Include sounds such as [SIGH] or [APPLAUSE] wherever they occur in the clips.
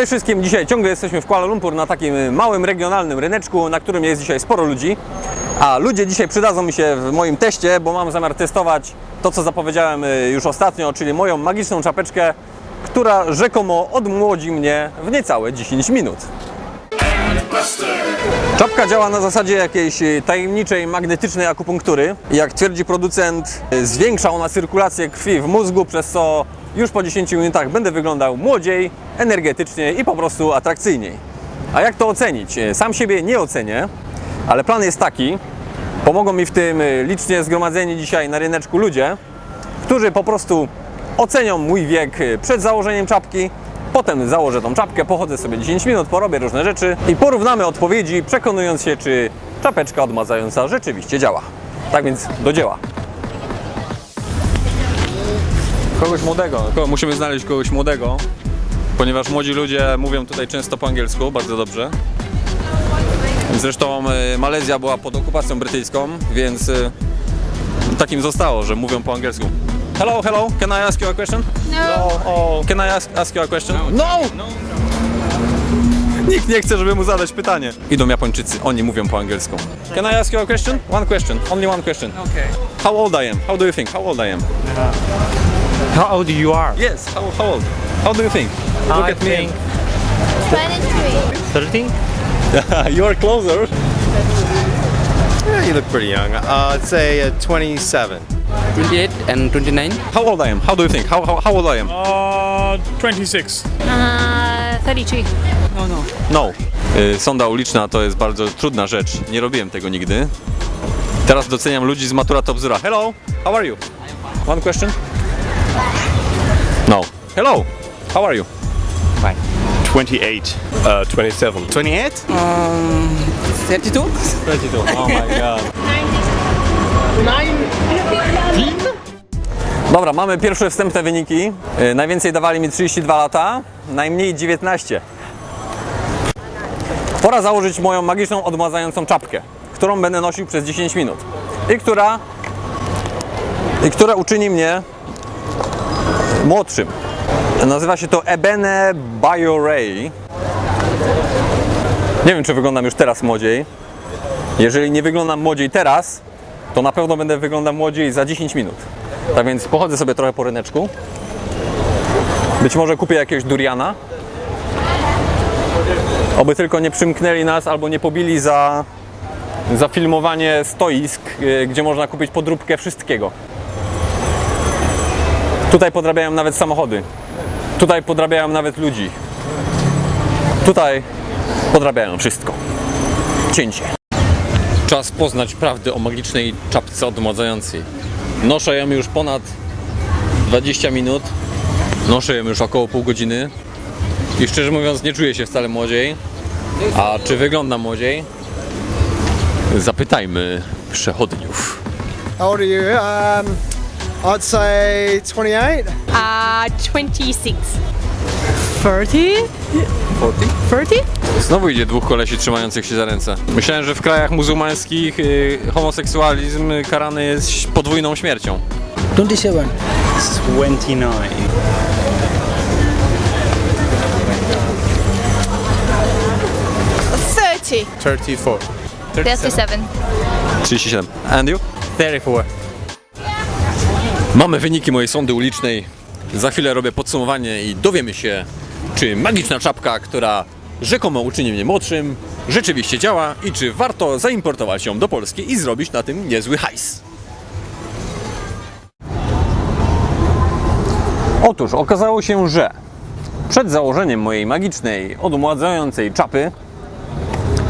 Cześć wszystkim, dzisiaj ciągle jesteśmy w Kuala Lumpur na takim małym regionalnym ryneczku, na którym jest dzisiaj sporo ludzi. A ludzie dzisiaj przydadzą mi się w moim teście, bo mam zamiar testować to, co zapowiedziałem y, już ostatnio, czyli moją magiczną czapeczkę, która rzekomo odmłodzi mnie w niecałe 10 minut. Czapka działa na zasadzie jakiejś tajemniczej, magnetycznej akupunktury. Jak twierdzi producent, y, zwiększa ona cyrkulację krwi w mózgu, przez co już po 10 minutach będę wyglądał młodziej, energetycznie i po prostu atrakcyjniej. A jak to ocenić? Y, Sam siebie nie ocenię, ale plan jest taki. Pomogą mi w tym y, licznie zgromadzeni dzisiaj na ryneczku ludzie, którzy po prostu ocenią mój wiek y, przed założeniem czapki. Potem założę tą czapkę, pochodzę sobie 10 minut, porobię różne rzeczy i porównamy odpowiedzi, przekonując się, czy czapeczka odmazająca rzeczywiście działa. Tak więc do dzieła. Kogoś młodego. Ko- Musimy znaleźć kogoś młodego, ponieważ młodzi ludzie mówią tutaj często po angielsku, bardzo dobrze. Zresztą y, Malezja była pod okupacją brytyjską, więc y, takim zostało, że mówią po angielsku. Hello, hello, can I ask you a question? No. Oh, can I ask, ask you a question? No! Nikt nie chce, żeby mu zadać pytanie. Idą Japończycy, oni mówią po angielsku. Can I ask you a question? One question, only one question. Okay. How old I am? How do you think? How old I am? How old you are? Yes, how, how old? How do you think? Look I at me. think 23. 30. [LAUGHS] you are closer. Yeah, you look pretty young. Uh, I'd say uh, 27. 28 and 29 How old I am? How do you think? How, how, how old I am? Uh, 26. Uh, 32. No. Y, Sonda uliczna to jest bardzo trudna rzecz. Nie robiłem tego nigdy. Teraz doceniam ludzi z matura top zera. Hello, how are you? One question? No. Hello, how are you? 28. Uh, 27. 28? 32 32. Oh my [LAUGHS] god. Dobra, mamy pierwsze wstępne wyniki. Y, Najwięcej dawali mi 32 lata, najmniej 19. Pora założyć moją magiczną odmładzającą czapkę, którą będę nosił przez 10 minut. I która i która uczyni mnie młodszym. Nazywa się to Ebene BioRay. Nie wiem, czy wyglądam już teraz młodziej. Jeżeli nie wyglądam młodziej teraz, to na pewno będę wyglądał młodziej za 10 minut. Tak więc pochodzę sobie trochę po ryneczku. Być może kupię jakiegoś duriana. Oby tylko nie przymknęli nas albo nie pobili za, za filmowanie stoisk, y, gdzie można kupić podróbkę wszystkiego. Tutaj podrabiają nawet samochody. Tutaj podrabiają nawet ludzi. Tutaj podrabiają wszystko. Cięcie. Czas poznać prawdę o magicznej czapce odmładzającej. Noszę ją już ponad 20 minut. Noszę ją już około pół godziny. I szczerze mówiąc nie czuję się wcale młodziej. A czy wyglądam młodziej? Zapytajmy przechodniów. How are you? Um, I'd say 28. Uh, 26. 30? 30? Znowu idzie dwóch kolesi trzymających się za ręce. Myślałem, że w krajach muzułmańskich y, homoseksualizm karany jest podwójną śmiercią. 27. 29. Thirty. 34. 37. 37. And you? 34. Mamy wyniki mojej sondy ulicznej. Za chwilę robię podsumowanie i dowiemy się, czy magiczna czapka, która rzekomo uczyni mnie młodszym, rzeczywiście działa i czy warto zaimportować ją do Polski i zrobić na tym niezły hajs. Otóż okazało się, że przed założeniem mojej magicznej, odmładzającej czapy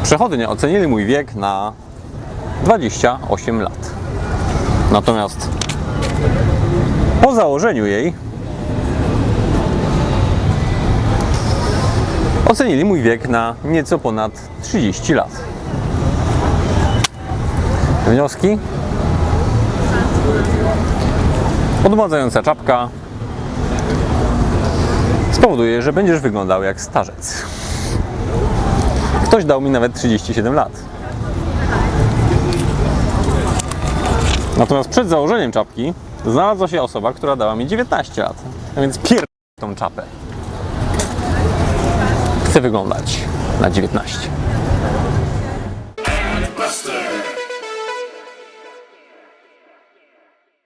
przechodnie ocenili mój wiek na 28 lat. Natomiast po założeniu jej ocenili mój wiek na nieco ponad 30 lat. Wnioski? Odmładzająca czapka spowoduje, że będziesz wyglądał jak starzec. Ktoś dał mi nawet 37 lat. Natomiast przed założeniem czapki znalazła się osoba, która dała mi 19 lat. A więc pier... tą czapę. chce wyglądać na 19.